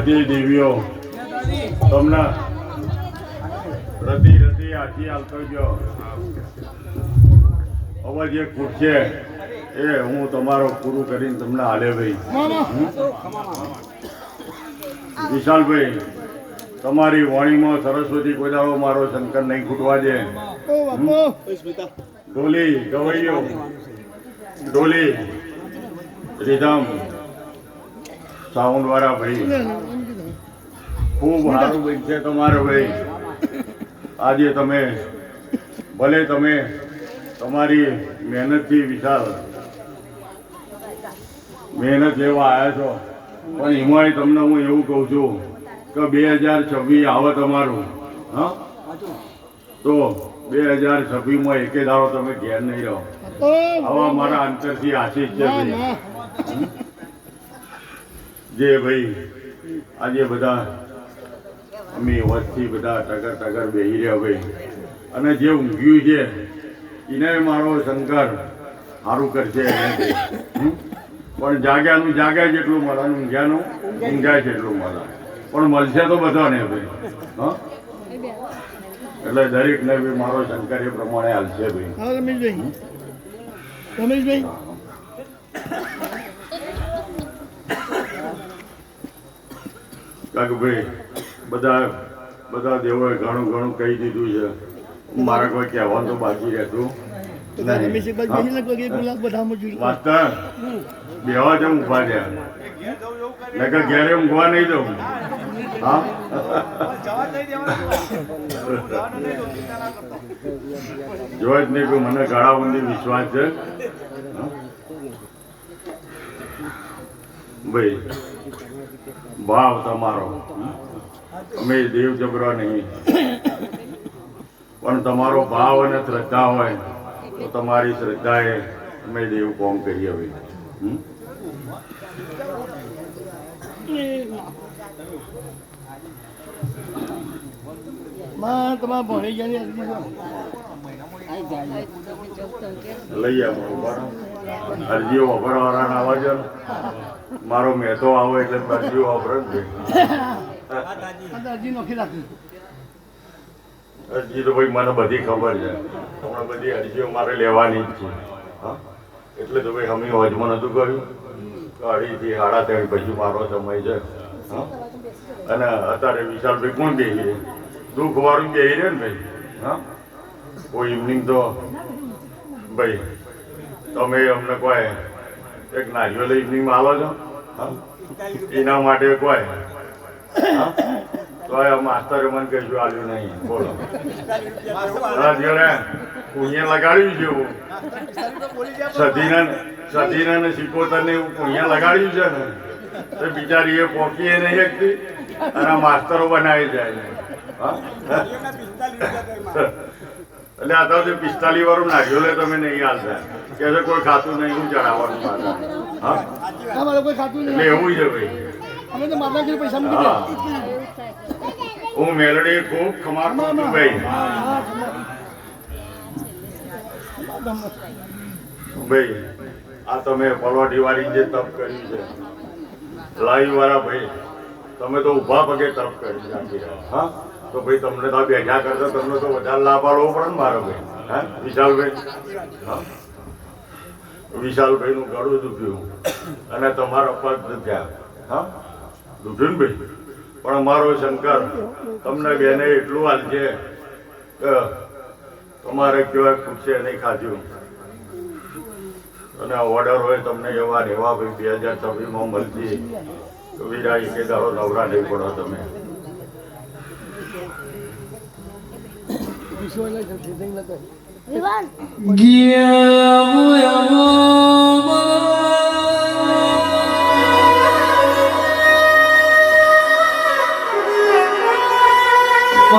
બધી દેવીઓ, તમને રતી રતી આથી આવતો ગયો હવે જે છે, એ હું તમારો પૂરું કરીને તમને હાલે ભાઈ. વિશાલભાઈ, તમારી વાણીમાં સરસ્વતી કોદાળો મારો શંકર નહીં ખૂટવા દે. ઢોલી ગવૈયો, ડોલી, રીધમ સાઉન્ડ વાળા ભાઈ. ખૂબ સારું છે તમારો ભાઈ. આજે તમે ભલે તમે તમારી મહેનતથી વિશાલ મહેનત લેવા આવ્યા છો પણ એમાંય તમને હું એવું કહું છું કે બે હજાર છવ્વીસ આવે તમારું હા? તો બે હજાર છવ્વીસમાં એકે દાડો તમે ઘેર નહીં રહો. આવા મારા અંતરથી આશીષ છે ભાઈ. જે ભાઈ આજે બધા અમે વર્ષથી બધા ટગર ટગર બેહી રહ્યા ભાઈ અને જે ઊંઘ્યું છે એને મારો શંકર સારું કરશે? પણ જાગ્યાનું જાગ્યા જેટલું મળે ઊંઘ્યાનું ઊંઘાય જેટલું મળે પણ મળશે તો બધાને ભાઈ. હા? એટલે દરેકને બી મારો શંકર એ પ્રમાણે હાલશે ભાઈ. રમેશભાઈ. રમેશભાઈ. ભાઈ બધા બધા દેવોએ ઘણું ઘણું કહી દીધું છે. મારા કોઈ કહેવાનું તો બાકી રહેતું. બેવા જેમ ઊભા છે ઘેરે ઊંઘવા નહીં દઉં. હા? જ નહીં કે મને ગાળા ઊંધી વિશ્વાસ છે. ભાઈ ભાવ તમારો. અમે દેવ જબરા નહીં. પણ તમારો ભાવ અને શ્રદ્ધા હોય તો તમારી શ્રદ્ધાએ અમે દેવ કોમ કરીએ હવે? તમારા ભણી ગયા લઈ આવો અરજીઓ વાપરવાળાને ને. મારો મેતો આવો એટલે અરજીઓ વાપરે જ ભાઈ અરજી તો ભાઈ મને બધી ખબર છે. હમણાં બધી અરજીઓ મારે લેવાની જ છે. હા? એટલે તો ભાઈ અમે હોજમાં નહોતું કર્યું. અઢીથી સાડા ત્રણ પછી મારો સમય છે. અને અત્યારે વિશાલભાઈ કોણ બે છે દુઃખ વાળું બે રે ને ભાઈ? હા? કોઈ ઇવનિંગ તો ભાઈ, તમે અમને કોઈ એક નારિયેલ ઇવનિંગમાં આવો છો? એના માટે કોઈ તો માસ્તરે મને કશું આલ્યું નહીં. બોલો. જોડે લગાડ્યું છે એવું. સધીના સધીના ને સિકોતર ને એવું લગાડ્યું છે ને તો બિચારી એ પોકીએ નહીં શકતી અને માસ્તરો બનાવી જાય હા? એટલે આ તો પિસ્તાલીસ વાળું નાખ્યું લે તમે નહીં હાલતા કે કોઈ ખાતું નહીં હું ચડાવવાનું પાછા હા? એટલે એવું છે ભાઈ. અમે તો માતા પૈસા મૂકી હા. મેલડી ખૂબ ખમા કરું છું ભાઈ ભાઈ આ તમે પલવાટી વાળી જે તપ કરી છે લાઈવ વાળા ભાઈ તમે તો ઊભા પગે તપ કરી નાખી. હા? તો ભાઈ તમને તો બેઠા કરતા તમને તો વધારે લાભ આલવો પડે ને મારો ભાઈ. હા? વિશાલભાઈ? હા? વિશાલભાઈ નું ગળું દુખ્યું. અને તમારા પગ દુખ્યા. હા? દુખ્યું પણ અમારો શંકર તમને બેને એટલું હાલશે કે તમારે કેવાય ખૂટશે નહીં ખાધ્યું અને ઓર્ડર હોય તમને એવા રહેવા ભાઈ બે હજાર છવ્વીસમાં મળતી. તો વીરા એકે દાડો નવરા નહીં પડો તમે. તમે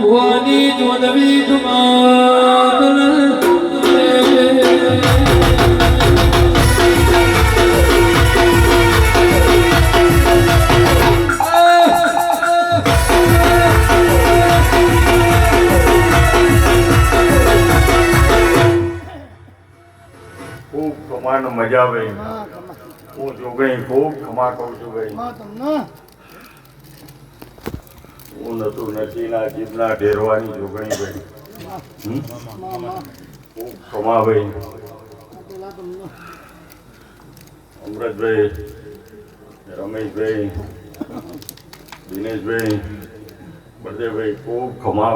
ભુવાની ખૂબ ખમાનો મજા આવે. હા હું જોગણી ખૂબ ખમા કહું છું ભાઈ હા હું નતું નથી ના જીભના ઢેરવાની જોગણી ભાઈ હમ? મા મા ખૂબ ખમા ભાઈ અમૃતભાઈ રમેશભાઈ, દિનેશભાઈ, બળદેવભાઈ, ખૂબ ખમા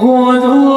good Lord.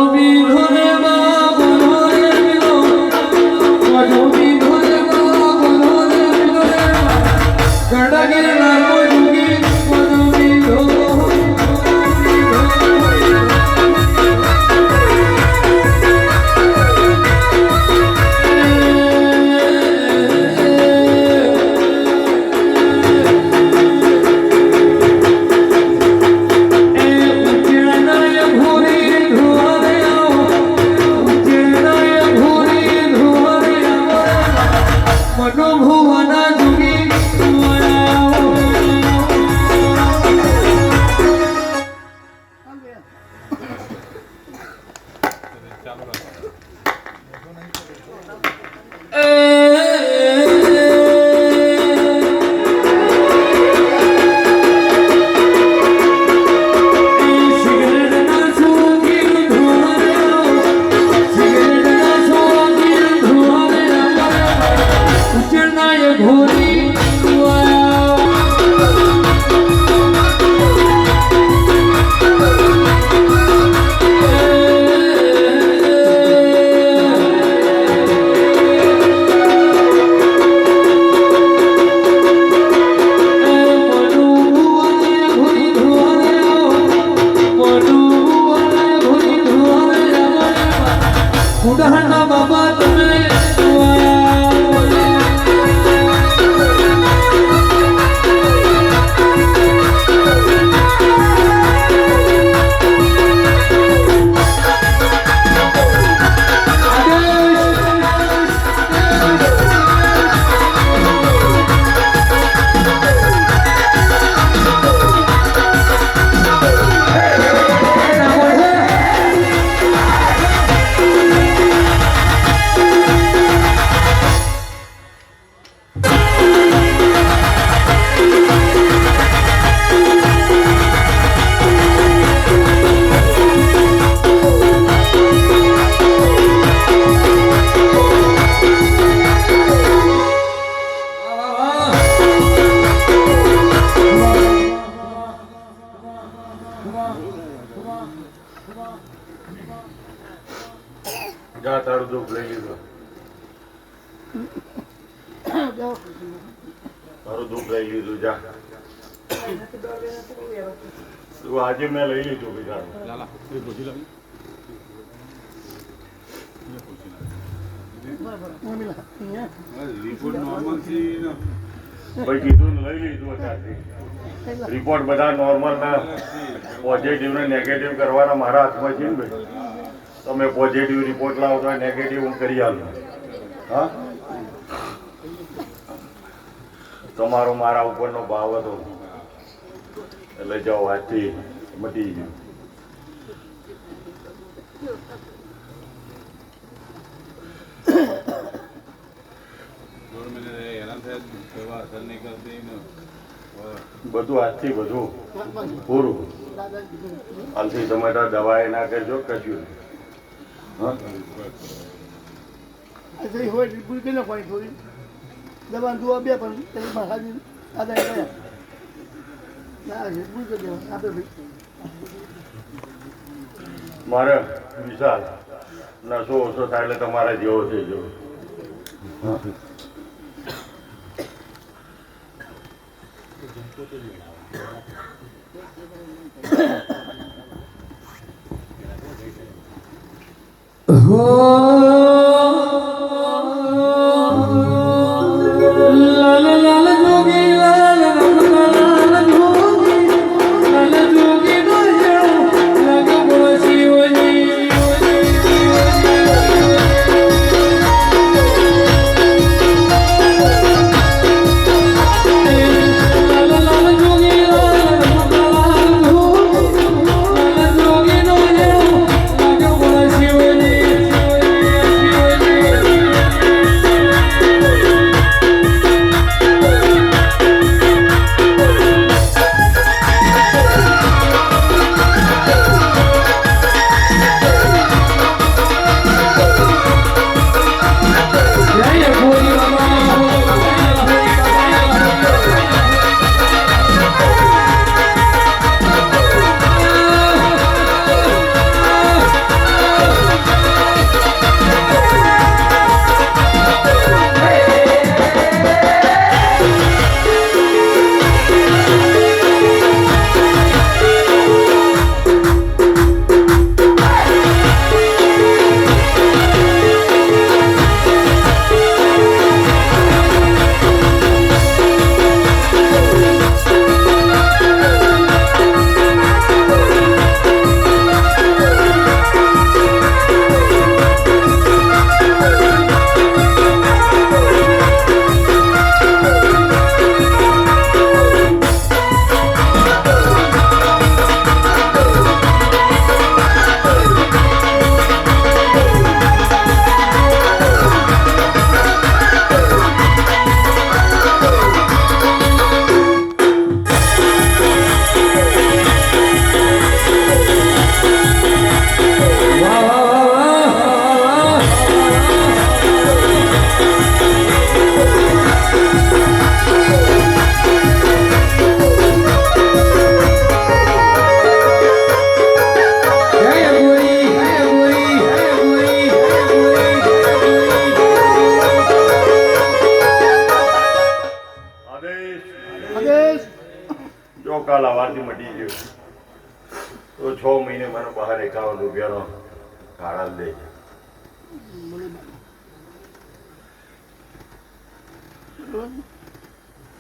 મેં લઈ લીધું બિચારું ભાઈ કીધું લઈ લીધું અત્યારથી રિપોર્ટ બધા નોર્મલ ના પોઝિટિવ ને નેગેટિવ કરવાના મારા હાથમાં છે ને ભાઈ. તમે પોઝિટિવ રિપોર્ટ લાવો તો નેગેટિવ હું કરી આલું. હા? તમારો મારા ઉપરનો ભાવ હતો. એટલે જાઓ આજથી મટી ગયું બધું આજથી બધું પૂરું. હાલથી તમે દવા એ ના કરજો, કશું હોય એટલે પૂરી કરી નાખવાની થોડી. દવા દુઆ બે પણ મહારાજ આદા ના મારે વિશાલ. નશો ઓછો થાય એટલે તમારે જેવો થઈ જવો. લાલ છ મહિને મને બહાર એકાવન રૂપિયાનો કાળા લઈ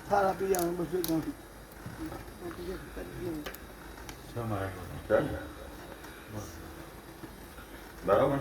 સારા પી જવાનું બસો બરાબર.